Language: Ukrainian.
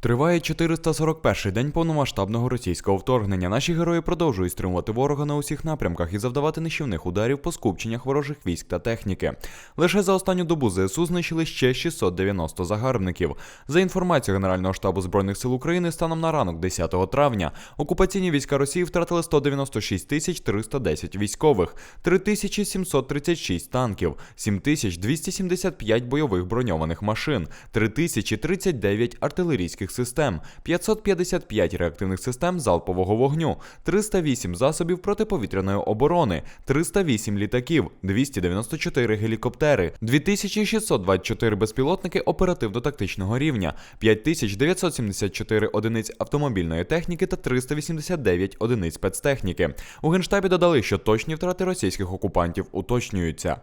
Триває 441-й день повномасштабного російського вторгнення. Наші герої продовжують стримувати ворога на усіх напрямках і завдавати нищівних ударів по скупченнях ворожих військ та техніки. Лише за останню добу ЗСУ знищили ще 690 загарбників. За інформацією Генерального штабу збройних сил України, станом на ранок 10 травня окупаційні війська Росії втратили 196 тисяч 310 військових, 3736 танків, 7275 бойових броньованих машин, 3039 артилерійських систем, 555 реактивних систем залпового вогню, 308 засобів протиповітряної оборони, 308 літаків, 294 гелікоптери, 2624 безпілотники оперативно-тактичного рівня, 5974 одиниць автомобільної техніки та 389 одиниць спецтехніки. У генштабі додали, що точні втрати російських окупантів уточнюються.